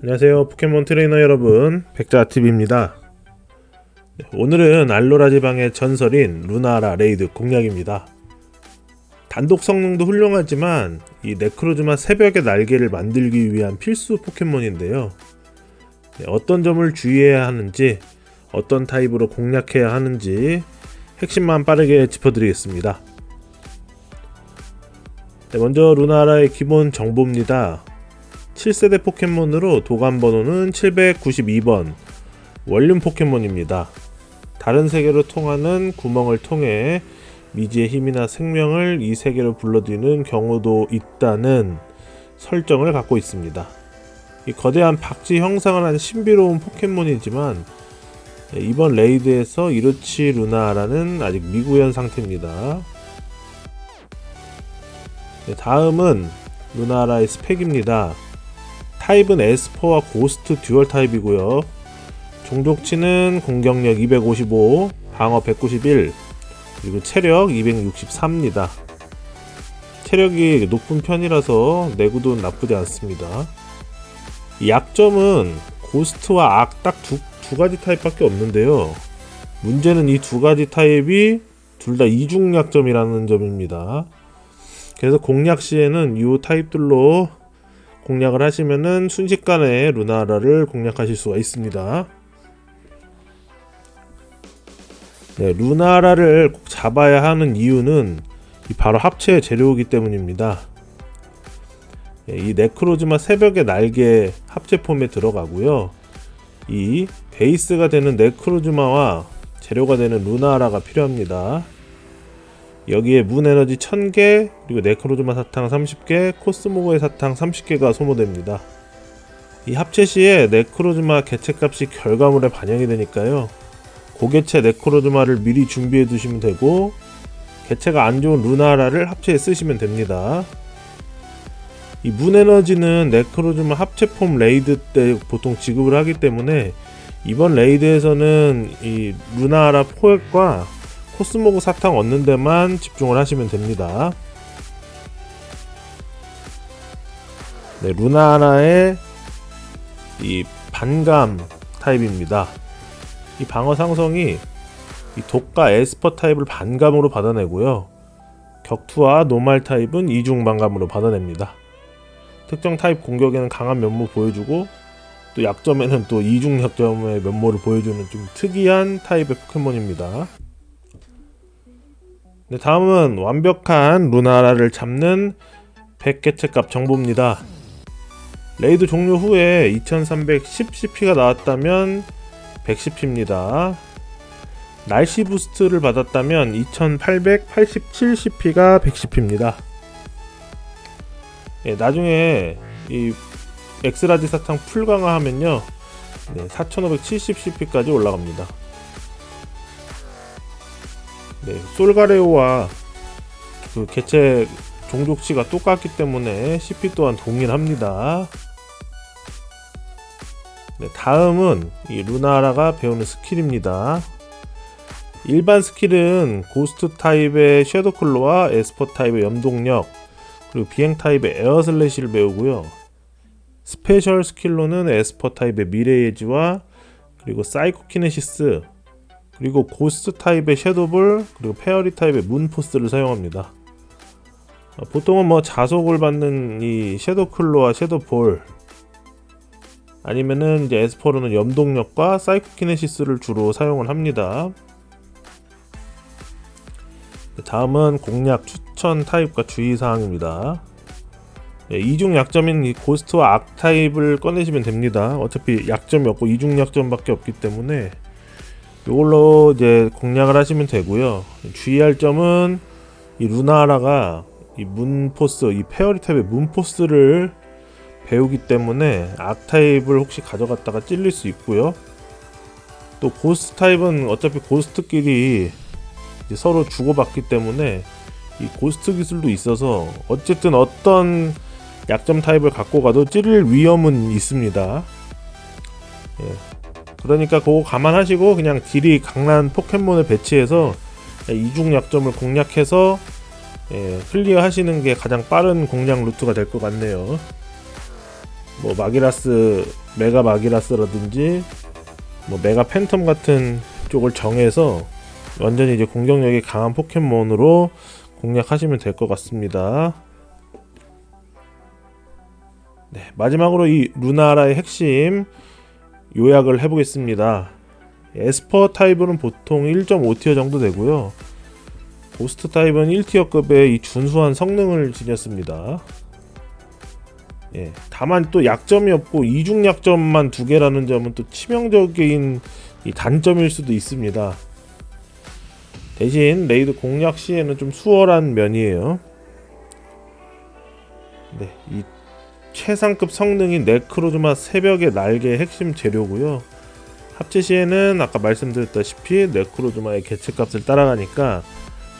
안녕하세요 포켓몬 트레이너 여러분. 백자TV입니다. 오늘은 알로라 지방의 전설인 루나라 레이드 공략입니다. 단독 성능도 훌륭하지만 이 네크로즈마 새벽의 날개를 만들기 위한 필수 포켓몬인데요. 네, 어떤 점을 주의해야 하는지 어떤 타입으로 공략해야 하는지 핵심만 빠르게 짚어드리겠습니다. 네, 먼저 루나라의 기본 정보입니다 7세대 포켓몬으로 도감 번호는 792번 원룸 포켓몬입니다. 다른 세계로 통하는 구멍을 통해 미지의 힘이나 생명을 이 세계로 불러들이는 경우도 있다는 설정을 갖고 있습니다. 이 거대한 박쥐 형상을 한 신비로운 포켓몬이지만 네, 이번 레이드에서 이르치 루나라는 아직 미구현 상태입니다. 네, 다음은 루나라의 스펙입니다. 타입은 에스퍼와 고스트 듀얼 타입이고요. 종족치는 공격력 255, 방어 191, 그리고 체력 263입니다. 체력이 높은 편이라서 내구도 나쁘지 않습니다. 약점은 고스트와 악 딱 두 두 가지 타입밖에 없는데요. 문제는 이 두 가지 타입이 둘 다 이중 약점이라는 점입니다. 그래서 공략 시에는 이 타입들로 공략을 하시면은 순식간에 루나라를 공략하실 수가 있습니다. 네, 루나라를 꼭 잡아야 하는 이유는 바로 합체 재료이기 때문입니다. 네, 이 네크로즈마 새벽의 날개 합체 폼에 들어가고요. 이 베이스가 되는 네크로즈마와 재료가 되는 루나라가 필요합니다. 여기에 문 에너지 1000개, 그리고 네크로즈마 사탕 30개, 코스모고의 사탕 30개가 소모됩니다. 이 합체 시에 네크로즈마 개체값이 결과물에 반영이 되니까요. 고개체 네크로즈마를 미리 준비해 두시면 되고 개체가 안 좋은 루나라를 합체에 쓰시면 됩니다. 이 문 에너지는 네크로즈마 합체폼 레이드 때 보통 지급을 하기 때문에 이번 레이드에서는 이 루나라 포획과 코스모그 사탕 얻는 데만 집중을 하시면 됩니다. 네, 루나나의 이 반감 타입입니다. 이 방어 상성이 이 독과 에스퍼 타입을 반감으로 받아내고요. 격투와 노말 타입은 이중 반감으로 받아냅니다. 특정 타입 공격에는 강한 면모 보여주고 또 약점에는 또 이중 약점의 면모를 보여주는 좀 특이한 타입의 포켓몬입니다. 네, 다음은 완벽한 루나라를 잡는 100개체 값 정보입니다. 레이드 종료 후에 2310 CP가 나왔다면 110P입니다. 날씨 부스트를 받았다면 2887 CP가 110P입니다. 예, 나중에 이 엑스라지 사탕 풀 강화하면요. 네, 4570 CP까지 올라갑니다. 네, 솔가레오와 그 개체 종족치가 똑같기 때문에 CP 또한 동일합니다. 네, 다음은 이 루나라가 배우는 스킬입니다. 일반 스킬은 고스트 타입의 섀도 클로와 에스퍼 타입의 염동력, 그리고 비행 타입의 에어 슬래시를 배우고요. 스페셜 스킬로는 에스퍼 타입의 미래예지와 그리고 사이코키네시스, 그리고 고스트 타입의 섀도볼 그리고 페어리 타입의 문포스를 사용합니다. 어, 보통은 뭐 자속을 받는 이 섀도클로와 섀도볼 아니면은 이제 에스퍼로는 염동력과 사이코키네시스를 주로 사용을 합니다. 다음은 공략 추천 타입과 주의사항입니다. 예, 이중 약점인 이 고스트와 악 타입을 꺼내시면 됩니다. 어차피 약점이 없고 이중 약점밖에 없기 때문에 이걸로 이제 공략을 하시면 되고요. 주의할 점은 이 루나라가 이 문포스, 이 페어리 타입의 문포스를 배우기 때문에 악 타입을 혹시 가져갔다가 찔릴 수 있고요. 또 고스트 타입은 어차피 고스트끼리 서로 주고받기 때문에 이 고스트 기술도 있어서 어쨌든 어떤 약점 타입을 갖고 가도 찌를 위험은 있습니다. 예. 그러니까 그거 감안하시고 그냥 딜이 강한 포켓몬을 배치해서 이중 약점을 공략해서 예, 클리어 하시는 게 가장 빠른 공략 루트가 될 것 같네요. 뭐 마기라스 메가 마기라스라든지 뭐 메가 팬텀 같은 쪽을 정해서 완전히 이제 공격력이 강한 포켓몬으로 공략하시면 될 것 같습니다. 네, 마지막으로 이 루나라의 핵심 요약을 해보겠습니다. 에스퍼 타입은 보통 1.5티어 정도 되고요. 고스트 타입은 1티어급의 이 준수한 성능을 지녔습니다. 예, 다만 또 약점이 없고 이중 약점만 두 개라는 점은 또 치명적인 이 단점일 수도 있습니다. 대신 레이드 공략 시에는 좀 수월한 면이에요. 네, 이 최상급 성능인 네크로즈마 새벽의 날개의 핵심 재료고요. 합체 시에는 아까 말씀드렸다시피 네크로즈마의 개체값을 따라가니까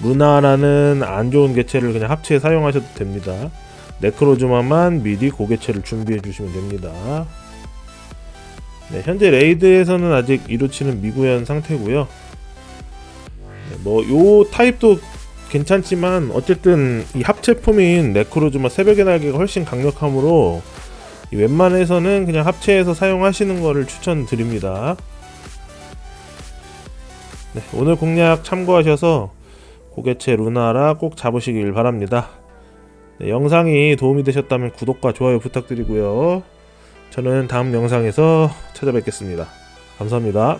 루나라는 안 좋은 개체를 그냥 합체에 사용하셔도 됩니다. 네크로즈마만 미리 고개체를 준비해 주시면 됩니다. 네, 현재 레이드에서는 아직 이루치는 미구현 상태고요. 네, 뭐요 타입도 괜찮지만 어쨌든 이 합체 폼인 네크로즈마 새벽의 날개가 훨씬 강력하므로 이 웬만해서는 그냥 합체해서 사용하시는 것을 추천드립니다. 네, 오늘 공략 참고하셔서 고개체 루나라 꼭 잡으시길 바랍니다. 네, 영상이 도움이 되셨다면 구독과 좋아요 부탁드리고요. 저는 다음 영상에서 찾아뵙겠습니다. 감사합니다.